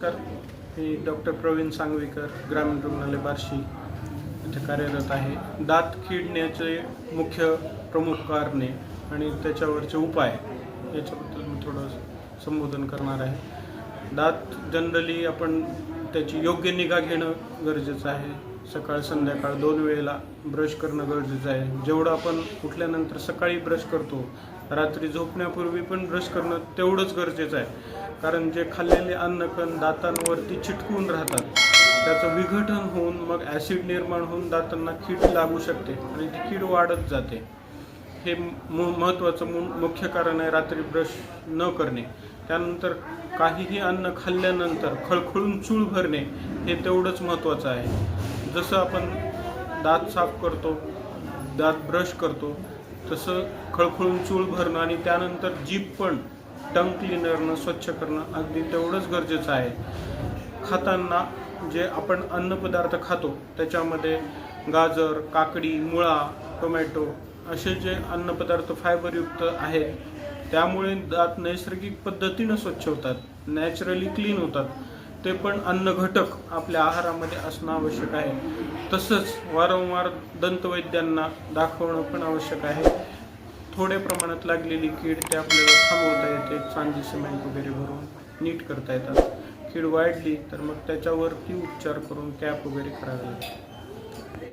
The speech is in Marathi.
नमस्कार. मी डॉक्टर प्रवीण सांगवीकर ग्रामीण रुग्णालय बार्शी इथे कार्यरत आहे. दात किडण्याचे मुख्य प्रमुख कारणे आणि त्याच्यावरचे उपाय याच्याबद्दल मी थोडं संबोधन करणार आहे. दात जनरली आपण त्याची योग्य निगा घेणं गरजेचं आहे. सकाळ संध्याकाळ दोन वेळेला ब्रश करणं गरजेचं आहे. जेवढं आपण उठल्यानंतर सकाळी ब्रश करतो रात्री झोपण्यापूर्वी पण ब्रश करणं तेवढंच गरजेचं आहे. कारण जे खाल्लेले अन्नकण दातांवरती चिटकून राहतात. त्याचं विघटन होऊन मग ॲसिड निर्माण होऊन दातांना कीड लागू शकते आणि ती कीड वाढत जाते. हे मु महत्त्वाचं मुख्य कारण आहे रात्री ब्रश न करणे. त्यानंतर काहीही अन्न खाल्ल्यानंतर खळखळून चूळ भरणे हे तेवढंच महत्त्वाचं आहे. जसं आपण दात साफ करतो दात ब्रश करतो तसं खळखळून चूळ भरणं आणि त्यानंतर जीभ पण टंग क्लिनरनं स्वच्छ करणं अगदी तेवढंच गरजेचं आहे. खाताना जे आपण अन्नपदार्थ खातो त्याच्यामध्ये गाजर काकडी मुळा टोमॅटो असे जे अन्नपदार्थ फायबरयुक्त आहेत त्यामुळे दात नैसर्गिक पद्धतीनं स्वच्छ होतात नॅचरली क्लीन होतात. ते पण अन्न घटक आपल्या आहारामध्ये असणं आवश्यक आहे. तसंच वारंवार दंतवैद्यांना दाखवणं पण आवश्यक आहे. थोड्या प्रमाणात लागलेली कीड ते आपल्याला थांबवता येते. चांदी सिमेंट वगैरे भरून नीट करता येतात. कीड वाढली तर मग त्याच्यावरती उपचार करून कॅप वगैरे करावे लागते